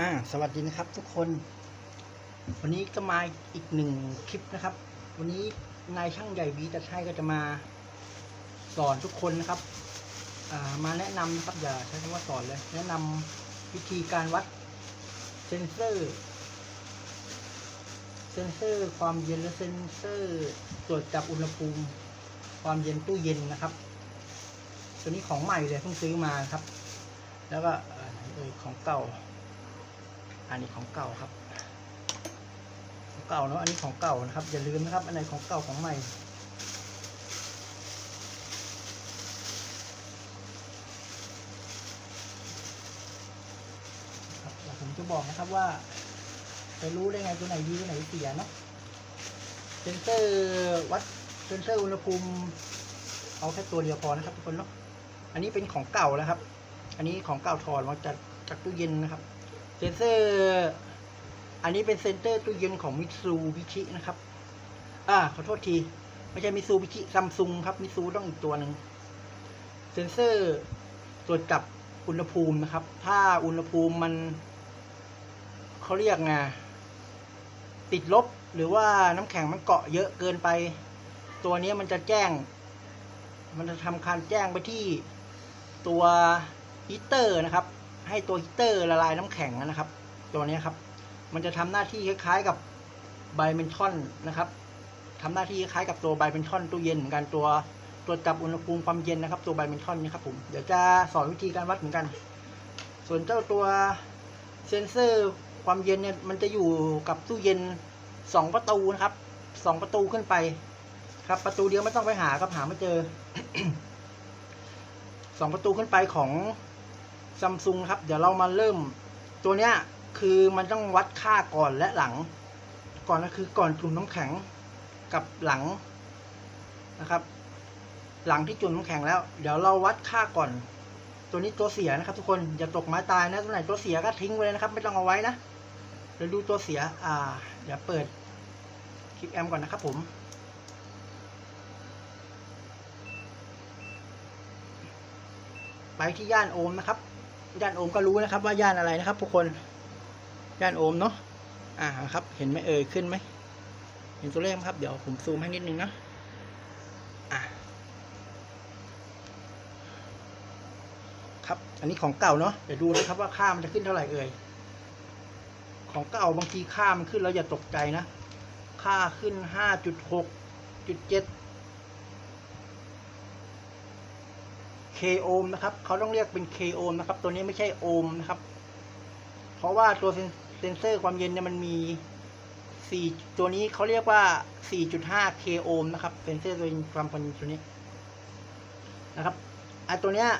อ่าสวัสดีนะครับทุกคน วันนี้ก็มาอีกหนึ่งคลิปนะครับ วันนี้นายช่างใหญ่บีตัดให้ก็จะมาสอนทุกคนนะครับอ่ามาแนะนำนะครับอย่าใช้คำว่าสอนเลย แนะนำวิธีการวัดเซนเซอร์ เซนเซอร์ความเย็นและเซนเซอร์ตรวจจับอุณหภูมิ ความเย็นตู้เย็นนะครับ ตัวนี้ของใหม่เลยเพิ่งซื้อมาครับ แล้วก็เออของเก่า อันนี้ของเก่าครับ ของเก่าเนาะ อันนี้ของเก่านะครับ อย่าลืมนะครับ อันไหนของเก่าของใหม่ครับผมจะบอกนะครับว่าจะรู้ได้ไงตัวไหนดีตัวไหนเสียเนาะ เซนเซอร์วัดเซนเซอร์อุณหภูมิ เอาแค่ตัวเดียวพอนะครับทุกคนเนาะ อันนี้เป็นของเก่าแล้วครับ อันนี้ของเก่าถอดมาจากจากตู้เย็นนะครับ เซนเซอร์ อันนี้เป็นเซนเตอร์ตู้เย็นของมิตซูบิชินะครับ อ่า ขอโทษที ไม่ใช่มิตซูบิชิซัมซุงครับ มิตซูต้องอีกตัวหนึ่ง เซนเซอร์ตรวจจับอุณหภูมินะครับ ถ้าอุณหภูมิมันเขาเรียกไงติดลบหรือว่าน้ำแข็งมันเกาะเยอะเกินไป ตัวนี้มันจะแจ้ง มันจะทำการแจ้งไปที่ตัวฮีเตอร์นะครับ ให้ตัวฮีตเตอร์ละลายน้ำแข็งนะครับ ตัวนี้ครับ มันจะทำหน้าที่คล้ายๆกับไบเมนทอนนะครับทำหน้าที่คล้ายกับตัวไบเมนทอนตู้เย็นเหมือนกันตัวตัวจับอุณหภูมิความเย็นนะครับ ตัวไบเมนทอนนี่ครับผมเดี๋ยวจะสอนวิธีการวัดเหมือนกัน ส่วนเจ้าตัวเซนเซอร์ความเย็นเนี่ยมันจะอยู่กับตู้เย็นสองประตูนะครับสองประตูขึ้นไป ครับประตูเดียวไม่ต้องไปหาครับหาไม่เจอสองประตูขึ้นไปของ ซัมซุงครับ เดี๋ยวเรามาเริ่ม ตัวเนี้ยคือมันต้องวัดค่าก่อนและหลัง ก่อนก็คือก่อนจุ่มน้ำแข็งกับหลังนะครับ หลังที่จุ่มน้ำแข็งแล้ว เดี๋ยวเราวัดค่าก่อน ตัวนี้ตัวเสียนะครับ ทุกคนอย่าตกไม้ตายนะตัวไหนตัวเสียก็ทิ้งไว้เลยนะครับ ไม่ต้องเอาไว้นะเดี๋ยวดูตัวเสีย อ่าเดี๋ยวเปิดคลิปแอมก่อนนะครับผมไปที่ย่านโอมนะครับ ย่านโอมก็รู้นะครับว่าย่านอะไรนะครับทุกคนย่านโอมเนาะอ่าครับ เห็นไหมเอ่ยขึ้นไหมเห็นตัวเลขไหมครับ เดี๋ยวผมซูมให้นิดนึงนะอะครับ อันนี้ของเก่าเนาะเดี๋ยวดูนะครับว่าค่ามันจะขึ้นเท่าไหร่เอ่ยของเก่าบางทีค่ามันขึ้นแล้วอย่าตกใจนะ ค่าขึ้นห้าจุดหกจุดเจ็ด K โอห์มนะครับเขาต้องเรียกเป็น K โอห์มนะครับ ตัวนี้ไม่ใช่โอห์มนะครับ เพราะว่าตัวเซนเซอร์ความเย็นเนี่ยมันมีสี่ตัวนี้เขาเรียกว่า 4.5 K โอห์มนะครับเซนเซอร์ตัวความเย็นตัวนี้นะครับไอตัวเนี้ย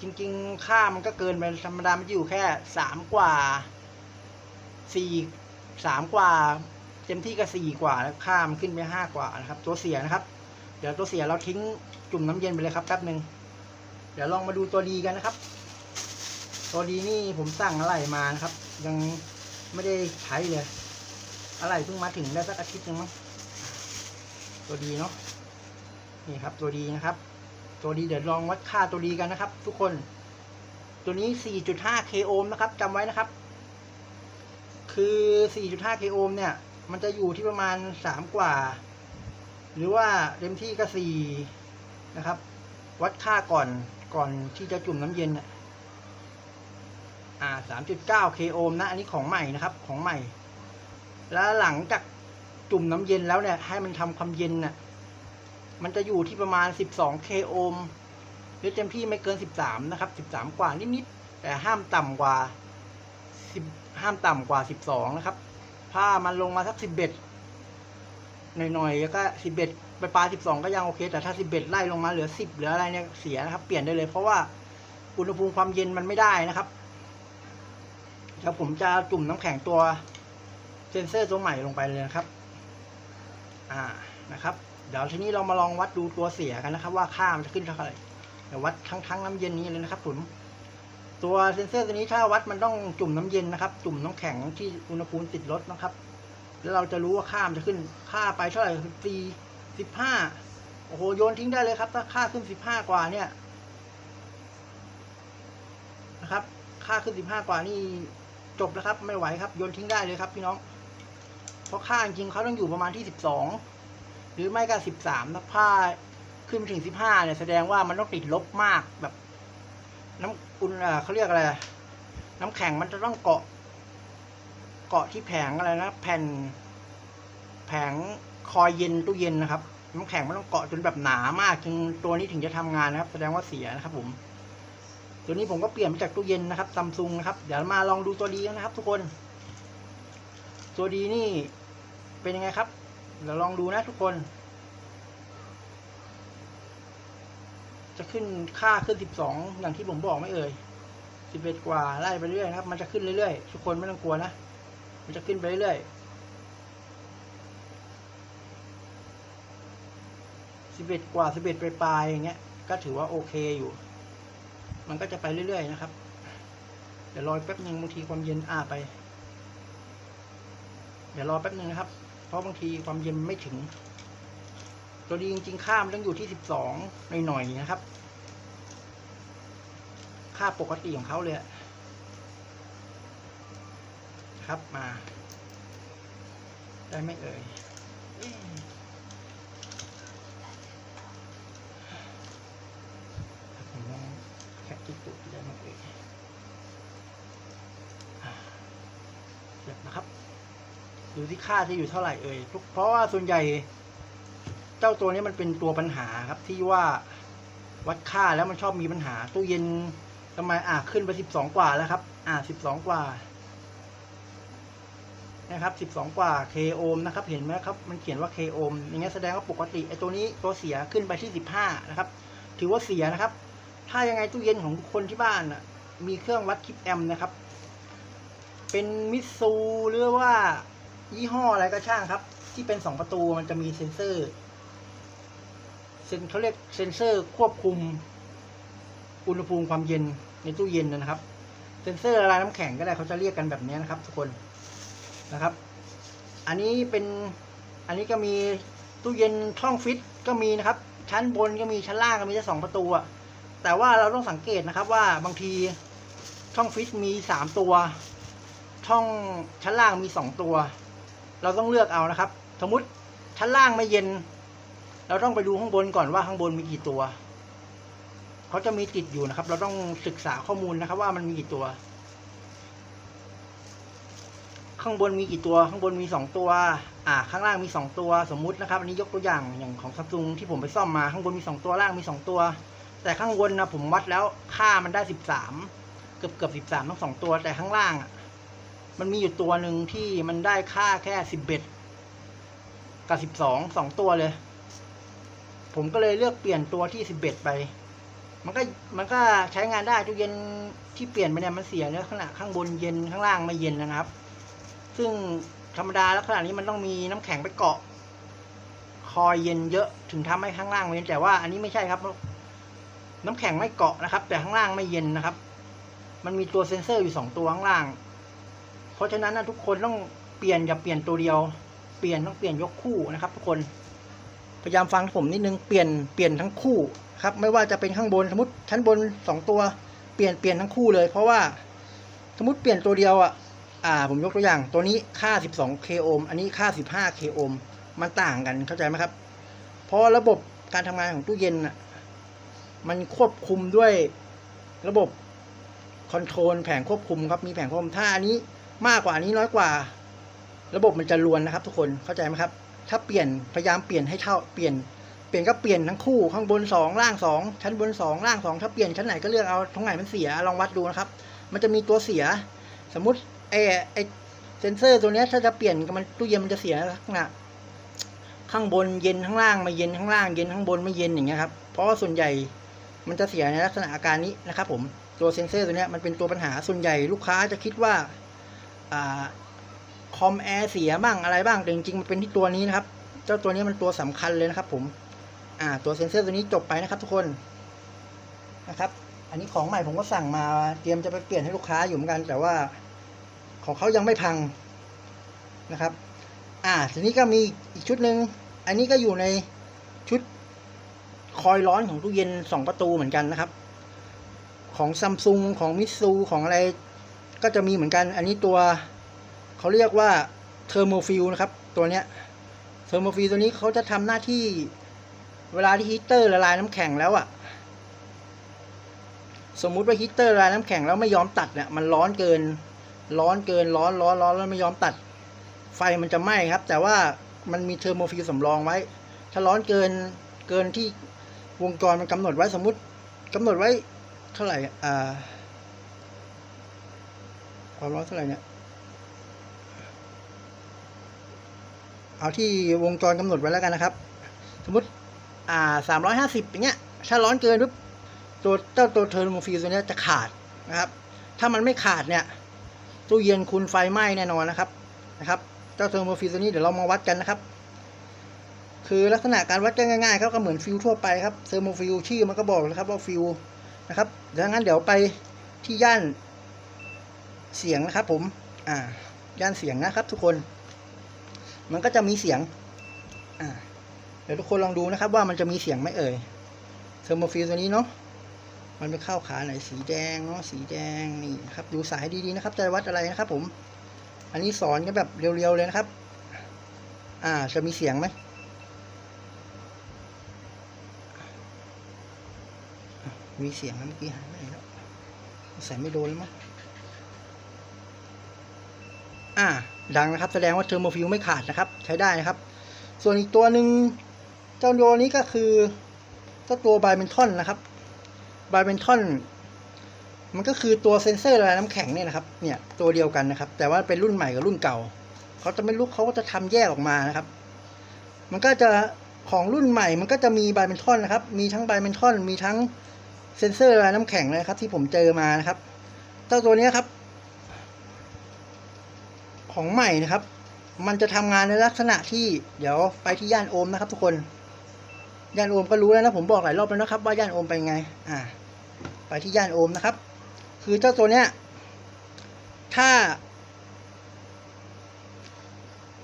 จริง ๆ ค่ามันก็เกินไปธรรมดามันจะอยู่แค่สามกว่าสี่สามกว่า เต็มที่ก็สี่กว่าแล้วค่ามันขึ้นไปห้ากว่านะครับ ตัวเสียนะครับ เดี๋ยวตัวเสียเราทิ้งจุ่มน้ำเย็นไปเลยครับแป๊บหนึ่ง ดี๋ยวลองมาดูตัวดีกันนะครับ ตัวดีนี่ผมสั่งอะไรมานะครับ ยังไม่ได้ใช้เลย อะไรเพิ่งมาถึงได้สักอาทิตย์นึงมั้งตัวดีเนาะนี่ครับ ตัวดีนะครับ ตัวดีเดี๋ยวลองวัดค่าตัวดีกันนะครับ ทุกคน ตัวนี้ 4.5 k โอห์มนะครับจำไว้นะครับ คือ 4.5 k โอห์มเนี่ย มันจะอยู่ที่ประมาณ 3 กว่า หรือว่าเต็มที่ก็4นะครับ วัดค่าก่อน ก่อนที่จะจุ่มน้ำเย็นอะอ่าสามจุดเก้าเคโอห์มนะ อันนี้ของใหม่นะครับ ของใหม่ แล้วหลังจากจุ่มน้ำเย็นแล้วเนี่ย ให้มันทำความเย็นน่ะ มันจะอยู่ที่ประมาณสิบสองเคโอห์มหรือเต็มที่ไม่เกินสิบสามนะครับสิบสามกว่านิดๆแต่ห้ามต่ำกว่าสิบห้ามต่ำกว่าสิบสองนะครับ ถ้ามันลงมาสักสิบเอ็ดหน่อยๆแล้วก็สิบเอ็ด ไปปลาสิบสองก็ยังโอเค แต่ถ้าสิบเอ็ดไล่ลงมาเหลือสิบเหลืออะไรเนี่ยเสียนะครับ เปลี่ยนได้เลยเพราะว่าอุณหภูมิความเย็นมันไม่ได้นะครับเดี๋ยวผมจะจุ่มน้ำแข็งตัวเซนเซอร์ตัวใหม่ลงไปเลยนะครับ อ่านะครับ เดี๋ยวทีนี้เรามาลองวัดดูตัวเสียกันนะครับ ว่าค่ามันจะขึ้นเท่าไหร่เดี๋ยววัดทั้งทั้งน้ำเย็นนี้เลยนะครับผมตัวเซนเซอร์ตัวนี้ถ้าวัดมันต้องจุ่มน้ำเย็นนะครับ จุ่มน้ำแข็งที่อุณหภูมิติดลดนะครับ แล้วเราจะรู้ว่าค่ามันจะขึ้นค่าไปเท่าไหร่สี่ สิบห้าโอ้โห โยนทิ้งได้เลยครับ ถ้าค่าขึ้นสิบห้ากว่าเนี่ยนะครับ ค่าขึ้นสิบห้ากว่านี่จบแล้วครับ ไม่ไหวครับ โยนทิ้งได้เลยครับ พี่น้อง เพราะค่าจริงเขาต้องอยู่ประมาณที่สิบสองหรือไม่ก็สิบสามถ้าผ้าขึ้นไปถึงสิบห้าเนี่ยแสดงว่ามันต้องติดลบมากแบบ น้ำอุ่นเขาเรียกอะไร น้ำแข็งมันจะต้องเกาะ เกาะที่แผงอะไรนะ แผ่น แผง คอยเย็นตู้เย็นนะครับน้ำแข็งมันต้องเกาะจนแบบหนามากจึงตัวนี้ถึงจะทำงานนะครับ แสดงว่าเสียนะครับ ผม ตัวนี้ผมก็เปลี่ยนมาจากตู้เย็นนะครับซัมซุงนะครับ เดี๋ยวมาลองดูตัวดีกันนะครับ ทุกคน ตัวดีนี่เป็นยังไงครับ เดี๋ยวลองดูนะทุกคน จะขึ้นค่าขึ้นสิบสองอย่างที่ผมบอกไม่เอ่ยสิบเอ็ดกว่าไล่ไปเรื่อยนะครับ มันจะขึ้นเรื่อยๆทุกคนไม่ต้องกลัวนะ มันจะขึ้นไปเรื่อยๆ สิบเอ็ดกว่าสิบเอ็ดปลายๆอย่างเงี้ย ก็ถือว่าโอเคอยู่ มันก็จะไปเรื่อยๆนะครับ เดี๋ยวรอแป๊บหนึ่งบางทีความเย็นอ่าไป เดี๋ยวรอแป๊บหนึ่งนะครับ เพราะบางทีความเย็นไม่ถึง ตัวดีจริงๆ ค่ามันต้องอยู่ที่สิบสองหน่อยๆนะครับ ค่าปกติของเขาเลยอะครับมา ได้ไหมเอ่ยเอ๊ะผมลองแคปที่ตุดได้ไหมเอ่ยอ่าเสร็จนะครับ ดูที่ค่าจะอยู่เท่าไหร่เอ่ยเพราะว่าส่วนใหญ่ เจ้าตัวนี้มันเป็นตัวปัญหาครับที่ว่าวัดค่าแล้วมันชอบมีปัญหา ตู้เย็นทำไมอะขึ้นไปสิบสองกว่าแล้วครับ อ่าสิบสองกว่า นะครับสิบสองกว่า k โอห์มนะครับ เห็นไหมครับ มันเขียนว่า k โอห์มอย่างเงี้ยแสดงว่าปกติไอ้ตัวนี้ตัวเสียขึ้นไปที่สิบห้านะครับ ถือว่าเสียนะครับ ถ้ายังไงตู้เย็นของคนที่บ้านมีเครื่องวัดคลิปแอมป์นะครับ เป็นมิตซูหรือว่า ยี่ห้ออะไรก็ช่างครับ ที่เป็นสองประตูมันจะมีเซ็นเซอร์ เซนเขาเรียกเซ็นเซอร์ควบคุม อุณหภูมิความเย็นในตู้เย็นนะครับ เซ็นเซอร์ละลายน้ำแข็งก็ได้เขาจะเรียกกันแบบนี้นะครับ ทุกคนนะครับ อันนี้เป็นอันนี้ก็มีตู้เย็นช่องฟิตก็มีนะครับ ชั้นบนก็มีชั้นล่างก็มีแค่สองประตูอะแต่ว่าเราต้องสังเกตนะครับว่าบางทีช่องฟิตมีสามตัว ช่องชั้นล่างมีสองตัว เราต้องเลือกเอานะครับ สมมติชั้นล่างไม่เย็น เราต้องไปดูข้างบนก่อนว่าข้างบนมีกี่ตัวเขาจะมีติดอยู่นะครับ เราต้องศึกษาข้อมูลนะครับ ว่ามันมีกี่ตัว ข้างบนมีกี่ตัว ข้างบนมีสองตัว อ่า ข้างล่างมีสองตัว สมมุตินะครับอันนี้ยกตัวอย่างอย่างของซัมซุงที่ผมไปซ่อมมาข้างบนมีสองตัวล่างมีสองตัว แต่ข้างบนนะผมวัดแล้วค่ามันได้สิบสามเกือบเกือบสิบสามทั้งสองตัวแต่ข้างล่าง มันมีอยู่ตัวหนึ่งที่มันได้ค่าแค่สิบเอ็ดกับสิบสองสองตัวเลย ผมก็เลยเลือกเปลี่ยนตัวที่สิบเอ็ดไป มันก็มันก็ใช้งานได้ตู้เย็นที่เปลี่ยนไปเนี่ยมันเสียเนื้อขนาข้างบนเย็นข้างล่างไม่เย็นนะครับ ซึ่งธรรมดาแล้วขนาดนี้มันต้องมีน้ำแข็งไปเกาะ คอยเย็นเยอะถึงทำให้ข้างล่างเย็นแต่ว่าอันนี้ไม่ใช่ครับ น้ำแข็งไม่เกาะนะครับ แต่ข้างล่างไม่เย็นนะครับ มันมีตัวเซ็นเซอร์อยู่สองตัวข้างล่าง เพราะฉะนั้นนะทุกคนต้องเปลี่ยนอย่าเปลี่ยนตัวเดียว เปลี่ยนต้องเปลี่ยนยกคู่นะครับ ทุกคนพยายามฟังผมนิดนึงเปลี่ยนเปลี่ยนทั้งคู่ครับ ไม่ว่าจะเป็นข้างบนสมมติชั้นบนสองตัวเปลี่ยนเปลี่ยนทั้งคู่เลย เพราะว่าสมมติเปลี่ยนตัวเดียวอะอ่า ผมยกตัวอย่าง ตัวนี้ค่า 12 k โอห์มอันนี้ค่า 15 k โอห์มมันต่างกันเข้าใจไหมครับ เพราะระบบการทำงานของตู้เย็นอะมันควบคุมด้วยระบบคอนโทรลแผงควบคุมครับมีแผงควบคุมถ้าอันนี้ มากกว่านี้น้อยกว่า ระบบมันจะรวนนะครับ ทุกคนเข้าใจไหมครับ ถ้าเปลี่ยนพยายามเปลี่ยนให้เท่าเปลี่ยนเปลี่ยนก็เปลี่ยนทั้งคู่ข้างบนสองล่างสองชั้นบนสองล่างสองถ้าเปลี่ยนชั้นไหนก็เลือกเอาตรงไหนมันเสียลองวัดดูนะครับ มันจะมีตัวเสีย สมมติไอ้ไอ้เซนเซอร์ตัวนี้ถ้าจะเปลี่ยนมันตู้เย็นมันจะเสียลักษณะข้างบนเย็นข้างล่างไม่เย็นข้างล่างเย็นข้างบนไม่เย็นอย่างเงี้ยครับเพราะว่าส่วนใหญ่มันจะเสียในลักษณะอาการนี้นะครับผมตัวเซนเซอร์ตัวนี้มันเป็นตัวปัญหาส่วนใหญ่ลูกค้าจะคิดว่า คอมแอร์เสียบ้างอะไรบ้างแต่จริงๆมันเป็นที่ตัวนี้นะครับ เจ้าตัวนี้มันตัวสำคัญเลยนะครับ ผมอ่าตัวเซนเซอร์ตัวนี้จบไปนะครับ ทุกคนนะครับ อันนี้ของใหม่ผมก็สั่งมาเตรียมจะไปเปลี่ยนให้ลูกค้าอยู่เหมือนกัน แต่ว่าของเขายังไม่พังนะครับ อ่าทีนี้ก็มีอีกชุดหนึ่งอันนี้ก็อยู่ในชุดคอยร้อนของตู้เย็นสองประตูเหมือนกันนะครับ ของซัมซุงของมิตซูของอะไร ก็จะมีเหมือนกัน อันนี้ตัวเขาเรียกว่าเทอร์โมฟิลนะครับ ตัวเนี้ยเทอร์โมฟิลตัวนี้เขาจะทำหน้าที่เวลาที่ฮีเตอร์ละลายน้ำแข็งแล้วอะ่ะ สมมุติว่าฮีเตอร์ละลายน้ำแข็งแล้วไม่ยอมตัดเนี่ยมันร้อนเกิน ร้อนเกินร้อนร้อนร้อนแล้วไม่ยอมตัด ไฟมันจะไหม้ครับ แต่ว่ามันมีเทอร์โมฟิลสำรองไว้ ถ้าร้อนเกินเกินที่วงจรมันกำหนดไว้สมมุติกำหนดไว้เท่าไหร่อ่า ความร้อนเท่าไหร่เนี่ย เอาที่วงจรกำหนดไว้แล้วกันนะครับ สมมติ อ่าสามร้อยห้าสิบอย่างเงี้ย ถ้าร้อนเกินปุ๊บตัวเจ้าตัวเทอร์โมฟิลตัวเนี้ยจะขาดนะครับ ถ้ามันไม่ขาดเนี่ยตู้เย็นคุณไฟไหม้แน่นอนนะครับนะครับ เจ้าเทอร์โมฟิลตัวนี้เดี๋ยวเรามาวัดกันนะครับ คือลักษณะการวัดก็ง่ายๆครับก็เหมือนฟิลทั่วไปครับเทอร์โมฟิลชื่อมันก็บอกแล้วครับว่าฟิลนะครับดังนั้นเดี๋ยวไปที่ย่าน เสียงนะครับผม อ่า ย่านเสียงนะครับ ทุกคน มันก็จะมีเสียง อ่า เดี๋ยวทุกคนลองดูนะครับ ว่ามันจะมีเสียงไหมเอ่ย เทอร์โมฟิลตัวนี้เนาะ มันไปเข้าขาไหนสีแดงเนาะ สีแดงนี่ครับ ดูสายดีๆนะครับจะวัดอะไรนะครับ ผม อันนี้สอนกันแบบเรียวๆเลยนะครับ อ่า จะมีเสียงไหมมีเสียงนะเมื่อกี้หายไปไหนแล้วใส่ไม่โดนแล้วมั้ง อ่าดังนะครับ แสดงว่าเทอร์โมฟิลไม่ขาดนะครับ ใช้ได้นะครับ ส่วนอีกตัวหนึ่งเจ้าตัวนี้ก็คือเจ้าตัวไบเมนทอนนะครับไบเมนทอนมันก็คือตัวเซนเซอร์ละลายน้ำแข็งเนี่ยนะครับ เนี่ยตัวเดียวกันนะครับ แต่ว่าเป็นรุ่นใหม่กับรุ่นเก่า เขาจะไม่รู้เขาก็จะทำแยกออกมานะครับ มันก็จะของรุ่นใหม่มันก็จะมีไบเมนทอนนะครับ มีทั้งไบเมนทอนมีทั้งเซนเซอร์ละลายน้ำแข็งเลยครับ ที่ผมเจอมานะครับเจ้าตัวนี้ครับ ของใหม่นะครับ มันจะทำงานในลักษณะที่เดี๋ยวไปที่ย่านโอห์มนะครับ ทุกคน ย่านโอห์มก็รู้แล้วนะผมบอกหลายรอบแล้วนะครับ ว่าย่านโอห์มเป็นไง อ่า ไปที่ย่านโอห์มนะครับ คือเจ้าตัวเนี้ย ถ้า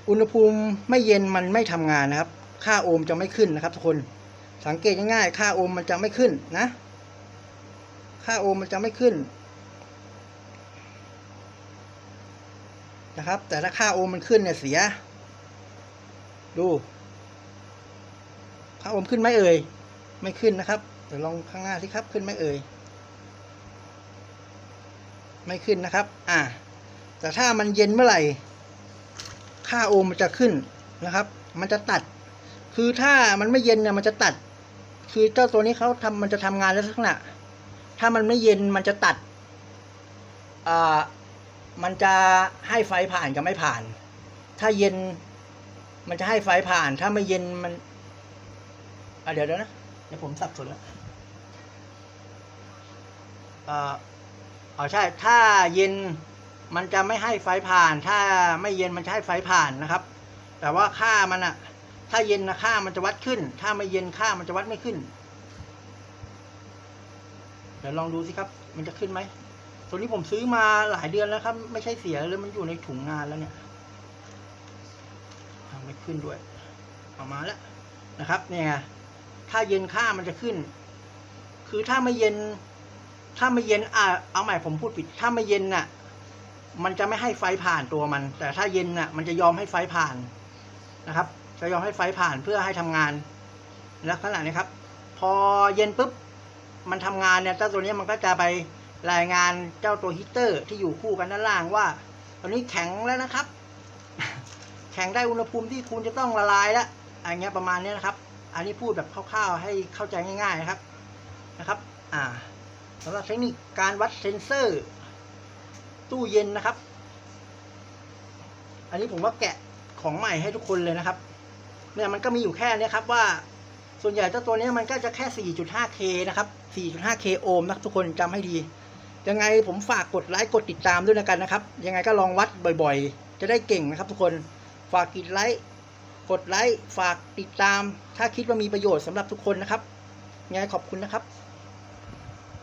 อุณหภูมิไม่เย็นมันไม่ทำงานนะครับ ค่าโอห์มจะไม่ขึ้นนะครับ ทุกคน สังเกตง่ายๆ ค่าโอห์มมันจะไม่ขึ้นนะ ค่าโอห์มมันจะไม่ขึ้น นะครับ แต่ถ้าค่าโอห์มมันขึ้นเนี่ยเสีย ดูค่าโอห์มขึ้นไหมเอ่ยไม่ขึ้นนะครับเดี๋ยวลองข้างหน้าสิครับขึ้นไหมเอ่ยไม่ขึ้นนะครับ อ่า แต่ถ้ามันเย็นเมื่อไหร่ ค่าโอห์มมันจะขึ้นนะครับ มันจะตัด คือถ้ามันไม่เย็นเนี่ยมันจะตัด คือเจ้าตัวนี้เขาทำมันจะทำงานลักษณะ ถ้ามันไม่เย็นมันจะตัด อ่า มันจะให้ไฟผ่านกับไม่ผ่าน ถ้าเย็นมันจะให้ไฟผ่าน ถ้าไม่เย็นมันอะเดี๋ยวเดี๋ยนะเดี๋ยวผมสับสนแล้วเอ่อ๋อใช่ ถ้าเย็นมันจะไม่ให้ไฟผ่าน ถ้าไม่เย็นมันจะให้ไฟผ่านนะครับ แต่ว่าค่ามันอะถ้าเย็นนะค่ามันจะวัดขึ้น ถ้าไม่เย็นค่ามันจะวัดไม่ขึ้น เดี๋ยวลองดูสิครับ มันจะขึ้นไหม ตัวนี้ผมซื้อมาหลายเดือนแล้วครับ ไม่ใช่เสียเลยมันอยู่ในถุงงานแล้วเนี่ยทำไม่ขึ้นด้วยเอามาแล้วนะครับ เนี่ยถ้าเย็นค่ามันจะขึ้น คือถ้าไม่เย็น ถ้าไม่เย็นอ่าเอาใหม่ผมพูดผิด ถ้าไม่เย็นน่ะ มันจะไม่ให้ไฟผ่านตัวมัน แต่ถ้าเย็นน่ะ มันจะยอมให้ไฟผ่านนะครับ จะยอมให้ไฟผ่านเพื่อให้ทำงานลักษณะนี้ครับ พอเย็นปุ๊บมันทำงานเนี่ยเจ้าตัวนี้มันก็จะไป รายงานเจ้าตัวฮีตเตอร์ที่อยู่คู่กันด้านล่างว่า ตอนนี้แข็งแล้วนะครับ แข็งได้อุณหภูมิที่คุณจะต้องละลายแล้วอะไรเงี้ยประมาณนี้นะครับ อันนี้พูดแบบคร่าวๆให้เข้าใจง่ายๆนะครับนะครับ อ่าสำหรับเทคนิคการวัดเซนเซอร์ ตู้เย็นนะครับ อันนี้ผมว่าแกะของใหม่ให้ทุกคนเลยนะครับ เนี่ยมันก็มีอยู่แค่นี้ครับว่าส่วนใหญ่เจ้าตัวเนี้ยมันก็จะแค่ 4.5K นะครับ 4.5K โอห์มนะทุกคนจำให้ดี ยังไงผมฝากกดไลค์กดติดตามด้วยนะกันนะครับ ยังไงก็ลองวัดบ่อยๆ จะได้เก่งนะครับทุกคนฝากกดไลค์กดไลค์ฝากติดตาม ถ้าคิดว่ามีประโยชน์สำหรับทุกคนนะครับยังไงขอบคุณนะครับ